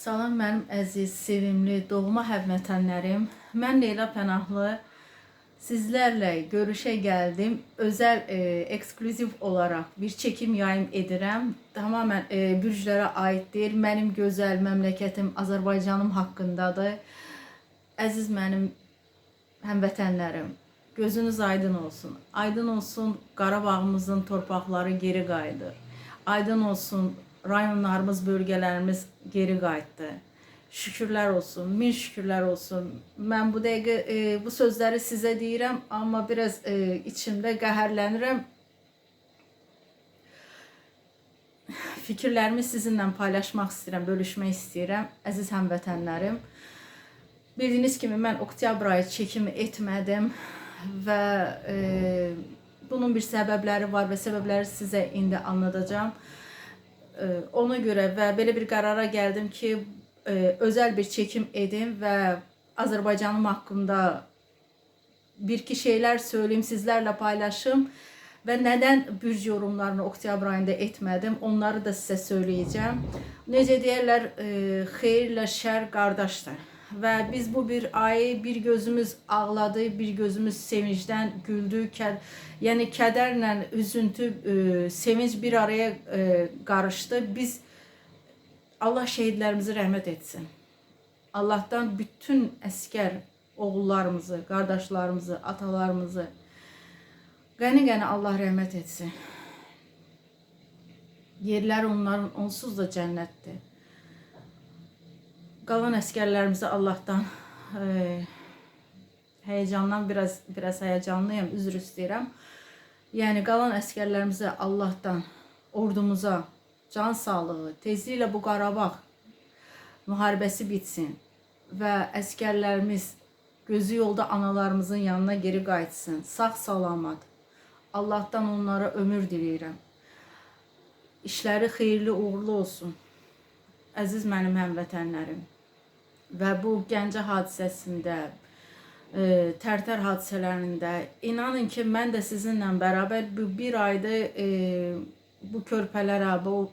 Salam mənim əziz, sevimli doğma həmvətənlərim. Mən Leyla Pənahlı sizlərlə görüşə gəldim. Özəl e, ekskluziv olaraq bir çekim yayım edirəm. Tamamen e, bürclərə aid deyil. Mənim gözəl məmləkətim Azərbaycanım haqqındadır. Əziz mənim həmvətənlərim, gözünüz aydın olsun. Aydın olsun Qarabağımızın torpaqları geri qayıdır. Aydın olsun rayonlarımız, bölgelerimiz geri qayıtdı. Şükürlər olsun, min şükürlər olsun. Mən bu dəqiqə e, bu sözləri sizə deyirəm, amma biraz e, içimdə qəhərlənirəm. Fikirlərimi sizinlə paylaşmaq istəyirəm, bölüşmək istəyirəm, əziz həmvətənlərim. Bildiyiniz kimi mən oktyabr ayı çəkimi etmədim və e, bunun bir səbəbləri var və səbəbləri sizə indi anlatacağım. E, ona görə və belə bir qərara gəldim ki, e, özəl bir çekim edim və Azərbaycanım haqqında bir iki şeyler söyleyeyim sizlerle paylaşım ve neden bürc yorumlarını oktyabr ayında etmedim onları da size söyleyeceğim. Necə deyirlər, e, xeyirlə şər qardaşdır. Və biz bu bir ayı bir gözümüz ağladı, bir gözümüz sevincdən güldü. Kə, yəni üzüntü, e, sevinç bir araya e, qarışdı. Biz Allah şehitlerimizi rəhmət etsin. Allah'tan bütün əskər oğullarımızı, qardaşlarımızı, atalarımızı qəni-qəni Allah rəhmət etsin. Yerləri onların onsuz da cənnətdir. Qalan əskərlərimizə Allah'tan e, heyecandan biraz biraz heyecanlıyım, üzr istəyirəm. Yəni qalan əskərlərimizə Allah'tan ordumuza can sağlığı, tezliklə bu Qarabağ müharibəsi bitsin və əskərlərimiz gözü yolda analarımızın yanına geri qayıtsın. Sağ salamat. Allah'tan onlara ömür diləyirəm. İşləri xeyirli, uğurlu olsun. Əziz mənim həmvətənlərim. Və bu Gəncə hadisəsində, e, Tərtər hadisələrində inanın ki, mən də sizinlə bərabər bu bir ayda e, bu körpələrə, bu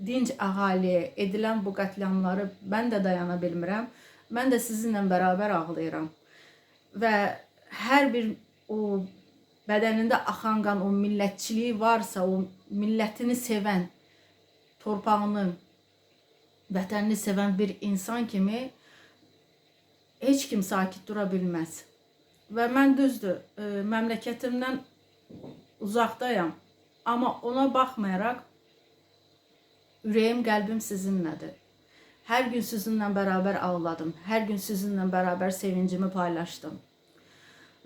dinc əhaliyə edilən bu qətliamları mən də dayana bilmirəm. Mən də sizinlə bərabər ağlayıram. Və hər bir o bədənində axan qan, o millətçiliyi varsa, o millətini sevən, torpağını, vətənini sevən bir insan kimi heç kim sakit dura bilməz. Və mən düzdür, e, məmləkətimdən uzaqdayam. Amma ona baxmayaraq ürəyim, qəlbim sizinlədir. Hər gün sizinlə bərabər ağladım. Hər gün sizinlə bərabər sevincimi paylaşdım.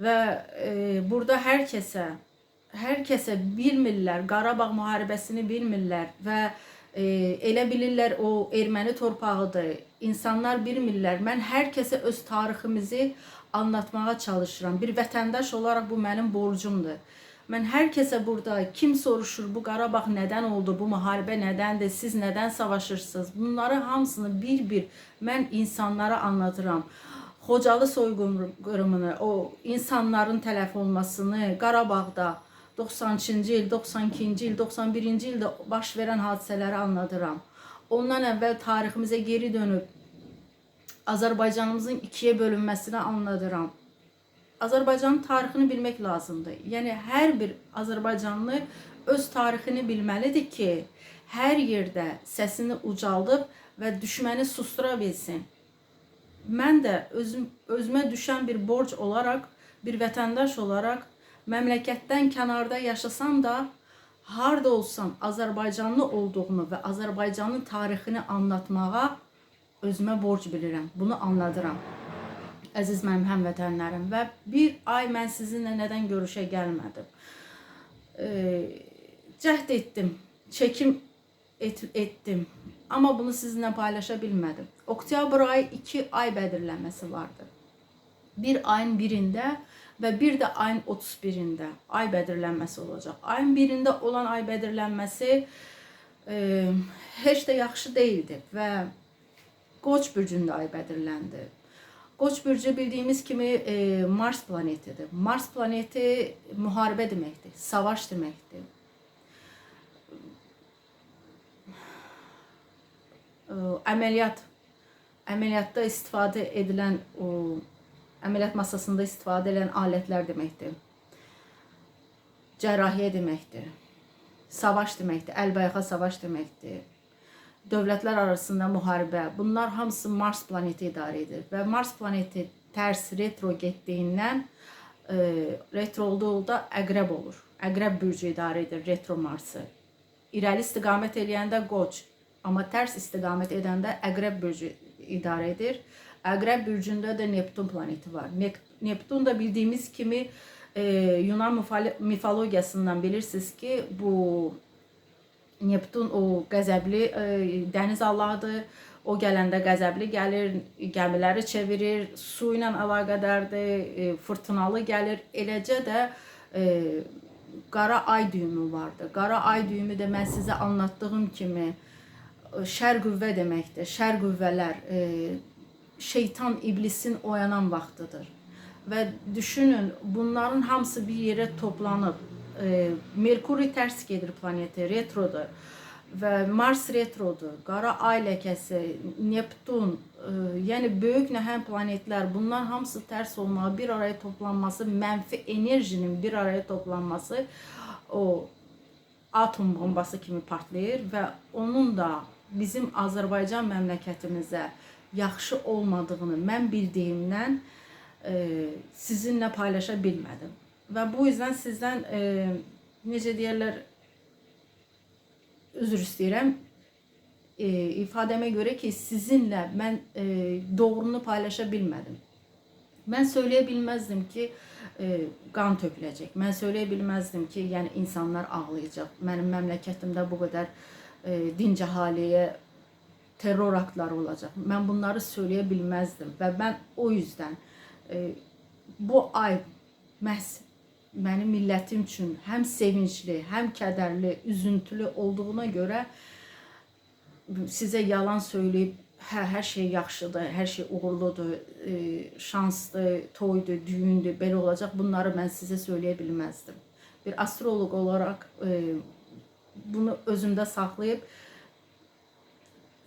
Və e, burada hər kəsə, hər kəsə bilmirlər, Qarabağ müharibəsini bilmirlər və e, elə bilirlər o erməni torpağıdır. İnsanlar bilmirlər. Mən hər kəsə öz tariximizi anlatmağa çalışıram. Bir vətəndaş olaraq bu mənim borcumdur. Mən hər kəsə burada kim soruşur bu Qarabağ nədən oldu, bu müharibə nədəndir, siz nədən savaşırsınız? Bunları hamısını bir-bir mən insanlara anlatıram. Xocalı soyqırımını, o insanların tələf olmasını, Qarabağda 90-cı il, 92-ci il, 91-ci ildə baş verən hadisələri anladıram. Ondan əvvəl tariximizə geri dönüb Azərbaycanımızın ikiyə bölünməsini anladıram. Azərbaycanın tarixini bilmək lazımdır. Yəni hər bir Azərbaycanlı öz tarixini bilməlidir ki, hər yerdə səsini ucaldıb və düşməni sustura bilsin. Mən də özüm özümə düşən bir borc olaraq, bir vətəndaş olaraq məmləkətdən kənarda yaşasam da harda olsam Azərbaycanlı olduğumu və Azərbaycanın tarixini anlatmağa özümə borc bilirəm. Bunu anladıram. Əziz mənim həmvətənlərim və bir ay mən sizinlə nədən görüşə gəlmədim. E, cəhd etdim, çəkim et, etdim. Amma bunu sizinlə paylaşa bilmədim. Oktyabr ayı 2 ay bədirlənməsi vardı. Bir ayın birində və bir də ayın 31-də ay bədirlənməsi olacaq. Ayın 1-də olan ay bədirlənməsi e, heç də yaxşı deyildi və Qoç bürcündə ay bədirləndi. Qoç bürcü bildiyimiz kimi e, Mars planetidir. Mars planeti müharibə deməkdir, savaş deməkdir. E, əməliyyat əməliyyatda istifadə edilən o əməliyyat masasında istifadə edilən alətlər deməkdir. Cərrahiyyə deməkdir. Savaş deməkdir. Əlbəyaxa savaş deməkdir. Dövlətlər arasında müharibə. Bunlar hamısı Mars planeti idarə edir və Mars planeti tərs retro getdiyindən e, retro olduğunda əqrəb olur. Əqrəb bürcü idarə edir retro Marsı. İrəli istiqamət edəndə Qoç, amma tərs istiqamət edəndə Əqrəb bürcü idarə edir. Əqrəb bürcündə də Neptun planeti var. Neptun da bildiyimiz kimi e, Yunan mifologiyasından bilirsiniz ki, bu Neptun o qəzəbli e, dəniz allahıdır. O gələndə qəzəbli gəlir, gəmiləri çevirir, su ilə əlaqədardır, e, fırtınalı gəlir. Eləcə də e, qara ay düyümü vardı. Qara ay düyümü də mən sizə anlattığım kimi şər qüvvə deməkdir. Şər qüvvələr e, şeytan, iblisin oyanan vaxtıdır. Və düşünün, bunların hamısı bir yerə toplanıb. E, Merkuri tərs gedir planeti, retrodur. Və Mars retrodur. Qara ay ləkəsi, Neptun, e, yəni böyük nəhəng planetlər, bunlar hamısı tərs olmağı, bir araya toplanması, mənfi enerjinin bir araya toplanması o atom bombası kimi partlayır və onun da bizim Azərbaycan məmləkətimizə yaxşı olmadığını mən bildiyimdən e, sizinlə paylaşa bilmədim. Və bu yüzden sizdən e, necə deyirlər üzr istəyirəm. E, ifadəmə görə ki, sizinlə mən e, doğrunu paylaşa bilmədim. Mən söyləyə bilməzdim ki, e, qan töküləcək. Mən söyləyə bilməzdim ki, yəni insanlar ağlayacaq. Mənim məmləkətimdə bu qədər e, dinc əhaliyə terror aktları olacaq. Mən bunları söyləyə bilməzdim və mən o yüzden e, bu ay məhz mənim millətim üçün həm sevincli, həm kədərli, üzüntülü olduğuna görə sizə yalan söyləyib hə, hər şey yaxşıdır, hər şey uğurludur, e, şansdır, toydur, düyündür, belə olacaq. Bunları mən sizə söyləyə bilməzdim. Bir astroloq olaraq e, bunu özümdə saxlayıb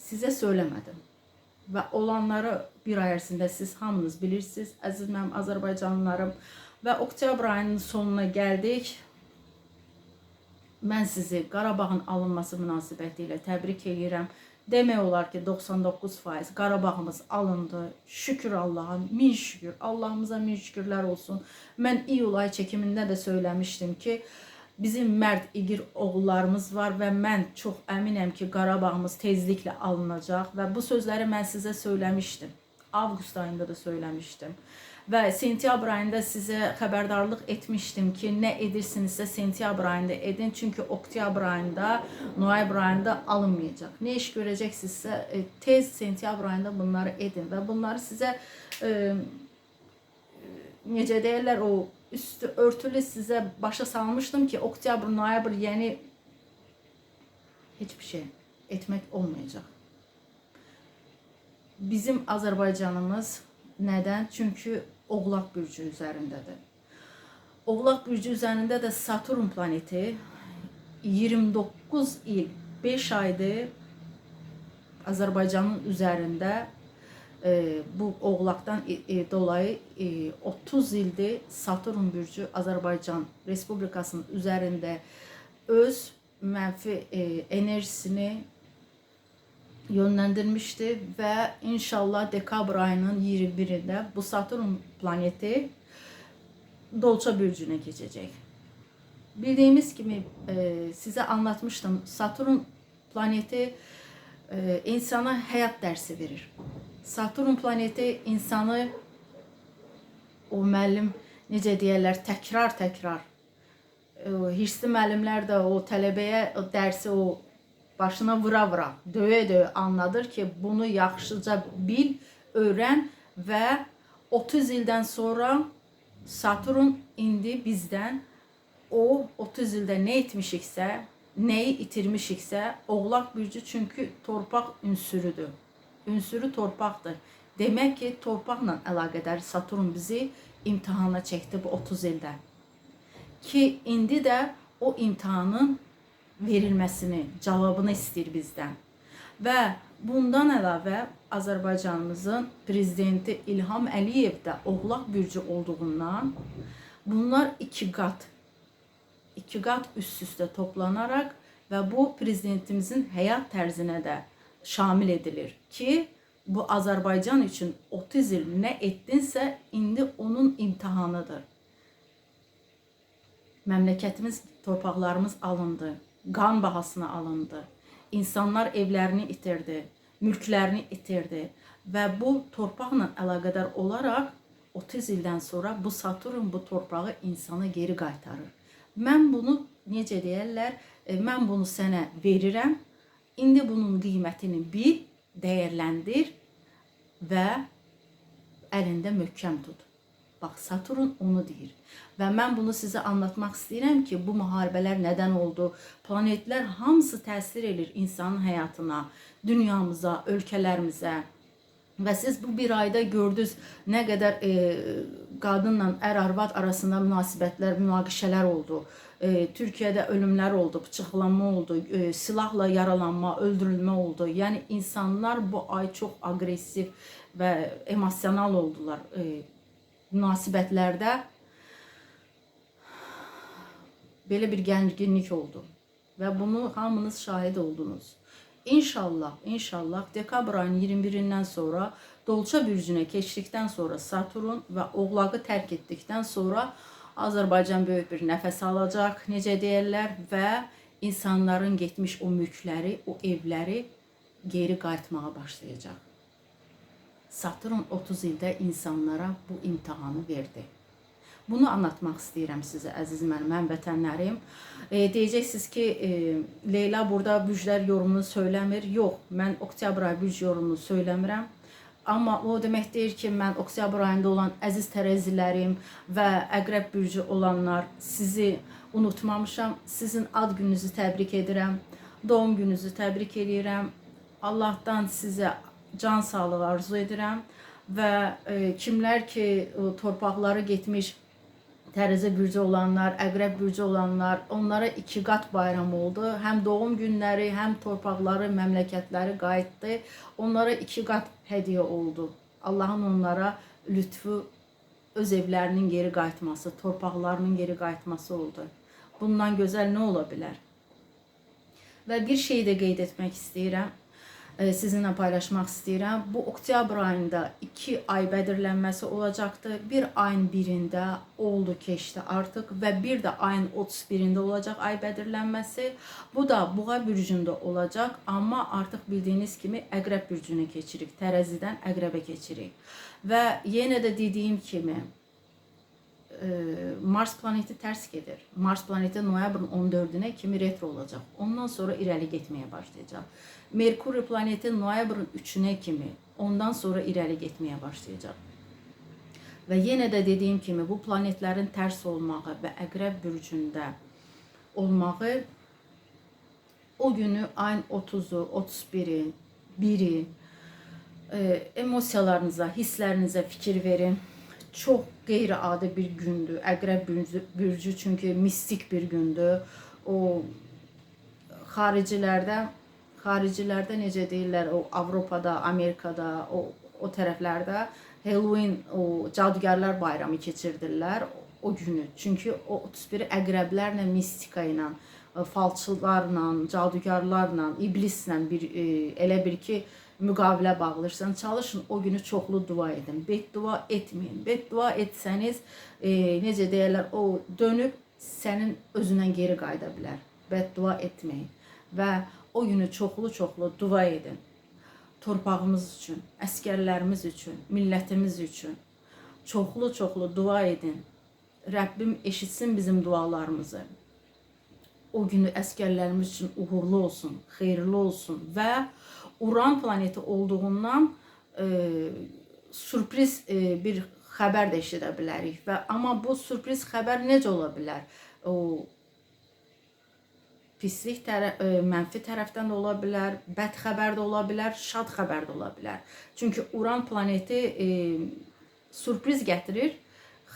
sizə söyləmədim. Və olanları bir ay ərzində siz hamınız bilirsiniz, əziz mənim Azərbaycanlılarım. Və oktyabr ayının sonuna gəldik. Mən sizi Qarabağın alınması münasibətilə təbrik edirəm. Demək olar ki 99% Qarabağımız alındı. Şükür Allaha, min şükür. Allahımıza min şükürlər olsun. Mən iyul ay çəkimində də söyləmişdim ki, bizim mərd igid oğullarımız var və mən çox əminəm ki, Qarabağımız tezliklə alınacaq və bu sözləri mən sizə söyləmişdim. Avqust ayında da söyləmişdim. Və sentyabr ayında sizə xəbərdarlıq etmişdim ki, nə edirsinizsə sentyabr ayında edin, çünki oktyabr ayında, noyabr ayında alınmayacaq. Nə iş görəcəksinizsə e, tez sentyabr ayında bunları edin və bunları sizə e, necə deyirlər o üstü örtülü sizə başa salmışdım ki, oktyabr, noyabr yəni heç bir şey etmək olmayacaq. Bizim Azərbaycanımız nədən? Çünki Oğlaq bürcü üzərindədir. Oğlaq bürcü üzərində də Saturn planeti 29 il 5 aydır Azərbaycanın üzərində e, bu oğlaqdan e, e, dolayı e, 30 ildir Saturn bürcü Azərbaycan Respublikasının üzərində öz mənfi e, enerjisini yönlendirmişti və inşallah dekabr ayının 21-də bu Saturn planeti Dolça bürcünə keçəcək. Bildiyimiz kimi e, sizə anlatmışdım. Saturn planeti e, insana həyat dərsi verir. Saturn planeti insanı o müəllim necə deyirlər, təkrar-təkrar e, hirsli müəllimlər də o tələbəyə o dərsi o başına vura vura, döyə döyə anladır ki, bunu yaxşıca bil, öğren və 30 ildən sonra Saturn indi bizdən o 30 ildə nə etmişiksə, nəyi itirmişiksə, Oğlaq bürcü çünki torpaq ünsürüdür. Ünsürü torpaqdır. Demək ki, torpaqla əlaqədar Saturn bizi imtihana çəkdi bu 30 ildə. Ki indi də o imtihanın verilməsini, cavabını istəyir bizdən. Və bundan əlavə Azərbaycanımızın prezidenti İlham Əliyev də Oğlaq bürcü olduğundan bunlar iki qat iki qat üst-üstə toplanaraq və bu prezidentimizin həyat tərzinə də şamil edilir ki, bu Azərbaycan üçün 30 il nə etdinsə, indi onun imtahanıdır. Məmləkətimiz, torpaqlarımız alındı, qan bahasına alındı. İnsanlar evlərini itirdi, mülklərini itirdi və bu torpaqla əlaqədar olaraq 30 ildən sonra bu Saturn bu torpağı insana geri qaytarır. Mən bunu necə deyirlər, e, mən bunu sənə verirəm. İndi bunun qiymətini bil, dəyərləndir və əlində möhkəm tut. Bax Saturn onu deyir. Və mən bunu sizə anlatmaq istəyirəm ki, bu müharibələr nədən oldu? Planetlər hamısı təsir edir insanın həyatına, dünyamıza, ölkələrimizə. Və siz bu bir ayda gördünüz nə qədər e, qadınla ər-arvad arasında münasibətlər, münaqişələr oldu. Türkiyədə ölümlər oldu, bıçaqlanma oldu, e, silahla yaralanma, öldürülmə oldu. Yəni insanlar bu ay çox aqressiv və emosional oldular e, münasibətlərdə. Belə bir gərginlik oldu və bunu hamınız şahid oldunuz. İnşallah, inşallah dekabr ayının 21-dən sonra Dolça bürcünə keçdikdən sonra Saturn və Oğlağı tərk etdikdən sonra Azərbaycan böyük bir nəfəs alacaq, necə deyirlər və insanların getmiş o mülkləri, o evləri geri qayıtmağa başlayacaq. Saturn 30 ildə insanlara bu imtahanı verdi. Bunu anlatmaq istəyirəm sizə əziz mənim həmvətənlərim. E, deyəcəksiniz ki, e, Leyla burada büclər yorumunu söyləmir. Yox, mən oktyabr ayı büc yorumunu söyləmirəm. Amma o demək deyir ki, mən oktyabr ayında olan əziz tərəzilərim və əqrəb bürcü olanlar sizi unutmamışam. Sizin ad gününüzü təbrik edirəm. Doğum gününüzü təbrik edirəm. Allahdan sizə can sağlığı arzu edirəm və e, kimlər ki, o torpaqları getmiş Tərəzi bürcü olanlar, Əqrəb bürcü olanlar, onlara iki qat bayram oldu. Həm doğum günləri, həm torpaqları, məmləkətləri qayıtdı. Onlara iki qat hədiyyə oldu. Allahın onlara lütfu öz evlərinin geri qayıtması, torpaqlarının geri qayıtması oldu. Bundan gözəl nə ola bilər? Və bir şey də qeyd etmək istəyirəm sizinlə paylaşmaq istəyirəm. Bu oktyabr ayında 2 ay bədirlənməsi olacaqdı. Bir ayın birində oldu, keçdi artıq və bir də ayın 31-də olacaq ay bədirlənməsi. Bu da Buğa bürcündə olacaq, amma artıq bildiyiniz kimi Əqrəb bürcünə keçirik. Tərəzidən Əqrəbə keçirik. Və yenə də dediyim kimi e, Mars planeti ters gedir. Mars planeti noyabrın 14'üne kimi retro olacak. Ondan sonra irəli getməyə başlayacaq. Merkuri planeti noyabrın 3'üne kimi ondan sonra irəli getməyə başlayacaq. Və yenə də dediyim kimi bu planetlərin tərs olmağı və Əqrəb bürcündə olmağı o günü ayın 30'u, 31'i, 1'i e, emosiyalarınıza, hisslərinizə fikir verin çok qeyri-adi bir gündür. Əqrəb bürcü, bürcü çünki mistik bir gündür. O xaricilərdə xaricilərdə necə deyirlər, o Avropada, Amerikada, o o tərəflərdə Halloween o cadugarlar bayramı keçirdirlər o günü. Çünki o 31 əqrəblərlə, mistika ilə, e, falçılarla, cadugarlarla, iblislə bir e, elə bir ki müqavilə bağlayırsan, çalışın o günü çoxlu dua edin. Beddua etməyin. Beddua etsəniz, e, necə deyirlər, o dönüb sənin özündən geri qayıda bilər. Beddua etməyin və o günü çoxlu-çoxlu dua edin. Torpağımız üçün, əskərlərimiz üçün, millətimiz üçün çoxlu-çoxlu dua edin. Rəbbim eşitsin bizim dualarımızı. O günü əskərlərimiz üçün uğurlu olsun, xeyirli olsun və Uran planeti olduğundan e, sürpriz e, bir xəbər də eşidə bilərik və amma bu sürpriz xəbər necə ola bilər? O pislik tərəf, e, mənfi tərəfdən də ola bilər, bəd xəbər də ola bilər, şad xəbər də ola bilər. Çünki Uran planeti e, sürpriz gətirir,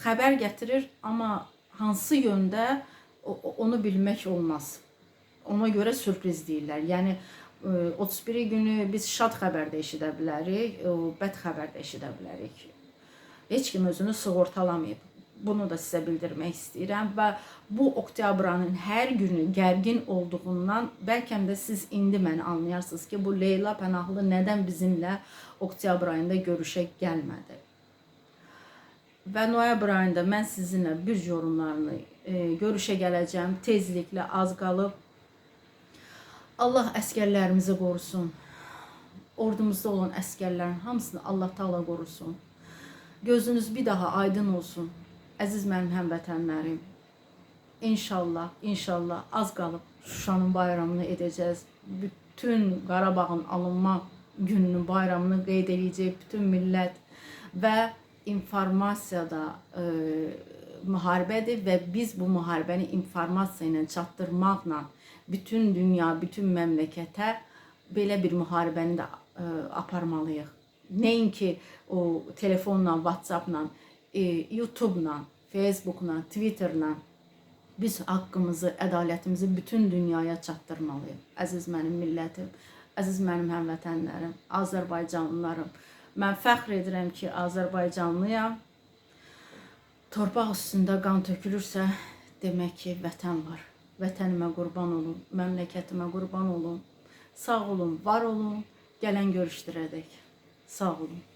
xəbər gətirir, amma hansı yöndə onu bilmək olmaz. Ona görə sürpriz deyirlər. Yəni e, 31 günü biz şad xəbər də eşidə bilərik, bəd xəbər də eşidə bilərik. Heç kim özünü sığortalamayıb. Bunu da sizə bildirmək istəyirəm və bu oktyabrın hər günü gərgin olduğundan bəlkə də siz indi məni anlayarsınız ki, bu Leyla Pənahlı nədən bizimlə oktyabr ayında görüşə gəlmədi. Və noyabr ayında mən sizinlə bir yorumlarını e, görüşə gələcəm. Tezliklə az qalıb. Allah əskərlərimizi qorusun. Ordumuzda olan əskərlərin hamısını Allah Taala qorusun. Gözünüz bir daha aydın olsun. Əziz mənim həmvətənlərim. İnşallah, inşallah az qalıb Şuşanın bayramını edəcəz. Bütün Qarabağın alınma gününün bayramını qeyd edəcək bütün millət və informasiyada e, müharibədir və biz bu müharibəni informasiya ilə çatdırmaqla bütün dünya, bütün məmləkətə belə bir müharibəni də e, aparmalıyıq. Nəinki o telefonla, WhatsAppla, e, YouTube-la, Facebook-la, Twitter-la biz haqqımızı, ədalətimizi bütün dünyaya çatdırmalıyıq. Əziz mənim millətim, əziz mənim həmvətənlərim, Azərbaycanlılarım. Mən fəxr edirəm ki, Azərbaycanlıyam. Torpaq üstündə qan tökülürsə, demək ki, vətən var. Vətənimə qurban olun, məmləkətimə qurban olun. Sağ olun, var olun. Gələn görüşdürədək. Sağ olun.